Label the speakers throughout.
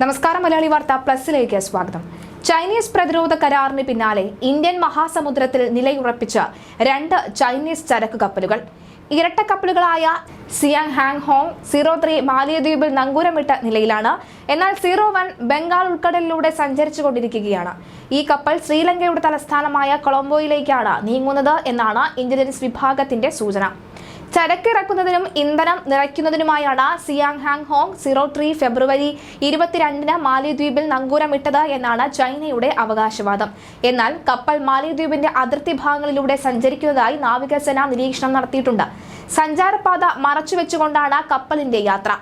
Speaker 1: നമസ്കാരം മലയാളി വാർത്ത പ്ലസിലേക്ക് സ്വാഗതം. ചൈനീസ് പ്രതിരോധ കരാറിന് പിന്നാലെ ഇന്ത്യൻ മഹാസമുദ്രത്തിൽ നിലയുറപ്പിച്ച രണ്ട് ചൈനീസ് ചരക്ക് കപ്പലുകൾ. ഇരട്ട കപ്പലുകളായ Xiang Yang Hong zero three മാലിയദ്വീപിൽ നങ്കൂരമിട്ട നിലയിലാണ്. എന്നാൽ സീറോ വൺ ബംഗാൾ ഉൾക്കടലിലൂടെ സഞ്ചരിച്ചു കൊണ്ടിരിക്കുകയാണ് ഈ കപ്പൽ ശ്രീലങ്കയുടെ തലസ്ഥാനമായ കൊളംബോയിലേക്കാണ് നീങ്ങുന്നത് എന്നാണ് ഇന്റലിജൻസ് വിഭാഗത്തിന്റെ സൂചന. ചരക്കിറക്കുന്നതിനും ഇന്ധനം നിറയ്ക്കുന്നതിനുമായാണ് Xiang Yang Hong zero three February ഇരുപത്തിരണ്ടിന് മാലിദ്വീപിൽ നങ്കൂരമിട്ടത് എന്നാണ് ചൈനയുടെ അവകാശവാദം. എന്നാൽ കപ്പൽ മാലിദ്വീപിന്റെ അതിർത്തി ഭാഗങ്ങളിലൂടെ സഞ്ചരിക്കുന്നതായി നാവികസേന നിരീക്ഷണം നടത്തിയിട്ടുണ്ട്. സഞ്ചാരപാത മറച്ചുവെച്ചുകൊണ്ടാണ് കപ്പലിന്റെ യാത്ര.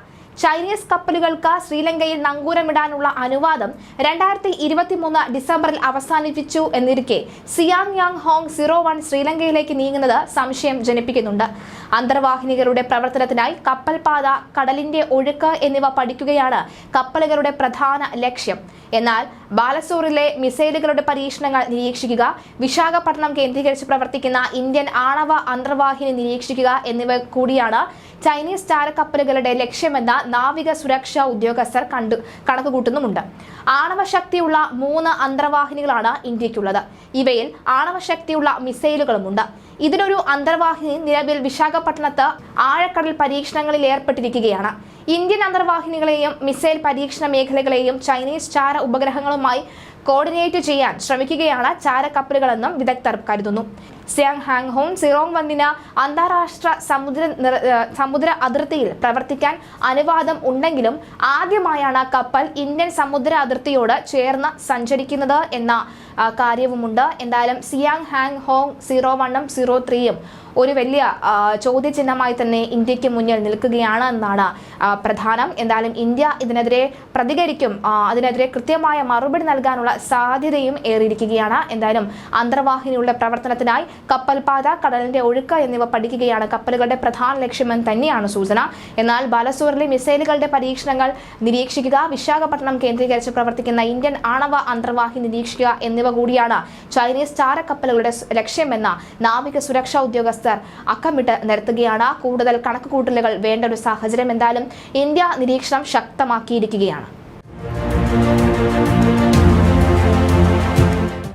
Speaker 1: ചൈനീസ് കപ്പലുകൾക്ക് ശ്രീലങ്കയിൽ നങ്കൂരമിടാനുള്ള അനുവാദം രണ്ടായിരത്തി ഇരുപത്തിമൂന്ന് ഡിസംബറിൽ അവസാനിപ്പിച്ചു എന്നിരിക്കെ Xiang Yang Hong zero one ശ്രീലങ്കയിലേക്ക് നീങ്ങുന്നത് സംശയം ജനിപ്പിക്കുന്നുണ്ട്. അന്തർവാഹിനികളുടെ പ്രവർത്തനത്തിനായി കപ്പൽപാത കടലിന്റെ ഒഴുക്ക് എന്നിവ പഠിക്കുകയാണ് കപ്പലുകളുടെ പ്രധാന ലക്ഷ്യം. എന്നാൽ ബാലസോറിലെ മിസൈലുകളുടെ പരീക്ഷണങ്ങൾ നിരീക്ഷിക്കുക വിശാഖപട്ടണം കേന്ദ്രീകരിച്ച് പ്രവർത്തിക്കുന്ന ഇന്ത്യൻ ആണവ അന്തർവാഹിനി നിരീക്ഷിക്കുക എന്നിവ കൂടിയാണ് ചൈനീസ് ചാരക്കപ്പലുകളുടെ ലക്ഷ്യമെന്ന നാവിക സുരക്ഷാ ഉദ്യോഗസ്ഥർ കണ്ടു കൂട്ടുന്നുമുണ്ട്. ആണവശക്തിയുള്ള മൂന്ന് അന്തർവാഹിനികളാണ് ഇന്ത്യക്കുള്ളത് ഇവയിൽ ആണവശക്തിയുള്ള മിസൈലുകളുമുണ്ട്. ഇതിനൊരു അന്തർവാഹിനി നിലവിൽ വിശാഖപട്ടണത്ത് ആഴക്കടൽ പരീക്ഷണങ്ങളിൽ ഏർപ്പെട്ടിരിക്കുകയാണ്. ഇന്ത്യൻ അന്തർവാഹിനികളെയും മിസൈൽ പരീക്ഷണ മേഖലകളെയും ചൈനീസ് ചാര ഉപഗ്രഹങ്ങളുമായി കോർഡിനേറ്റ് ചെയ്യാൻ ശ്രമിക്കുകയാണ് ചാര കപ്പലുകളെന്നും വിദഗ്ധർ കരുതുന്നു. സിയാങ് ഹാങ് ഹോങ് സിറോങ് വന്നിന് അന്താരാഷ്ട്ര സമുദ്ര സമുദ്ര അതിർത്തിയിൽ പ്രവർത്തിക്കാൻ അനുവാദം ഉണ്ടെങ്കിലും ആദ്യമായാണ് കപ്പൽ ഇന്ത്യൻ സമുദ്ര അതിർത്തിയോട് ചേർന്ന് സഞ്ചരിക്കുന്നത് എന്ന കാര്യവുമുണ്ട്. എന്തായാലും സിയാങ് ഹാങ് ഹോങ് സീറോ വണ്ണും സീറോ ത്രീയും ഒരു വലിയ ചോദ്യചിഹ്നമായി തന്നെ ഇന്ത്യയ്ക്ക് മുന്നിൽ നിൽക്കുകയാണ് എന്നാണ് പ്രധാനം. എന്തായാലും ഇന്ത്യ ഇതിനെതിരെ പ്രതികരിക്കും അതിനെതിരെ കൃത്യമായ മറുപടി നൽകാനുള്ള സാധ്യതയും ഏറിയിരിക്കുകയാണ്. എന്തായാലും അന്തർവാഹിനിയുടെ പ്രവർത്തനത്തിനായി കപ്പൽപാത കടലിന്റെ ഒഴുക്ക് എന്നിവ പഠിക്കുകയാണ് കപ്പലുകളുടെ പ്രധാന ലക്ഷ്യമെന്ന് തന്നെയാണ് സൂചന. എന്നാൽ ബാലസൂറിലെ മിസൈലുകളുടെ പരീക്ഷണങ്ങൾ നിരീക്ഷിക്കുക വിശാഖപട്ടണം കേന്ദ്രീകരിച്ച് പ്രവർത്തിക്കുന്ന ഇന്ത്യൻ ആണവ അന്തർവാഹി നിരീക്ഷിക്കുക എന്നിവ കൂടിയാണ് ചൈനീസ് ചാരക്കപ്പലുകളുടെ ലക്ഷ്യമെന്ന നാവിക സുരക്ഷാ ഉദ്യോഗസ്ഥർ അക്കമിട്ട് നിരത്തുകയാണ്. കൂടുതൽ കണക്കുകൂട്ടലുകൾ വേണ്ട ഒരു സാഹചര്യം എന്തായാലും ഇന്ത്യ നിരീക്ഷണം ശക്തമാക്കിയിരിക്കുകയാണ്.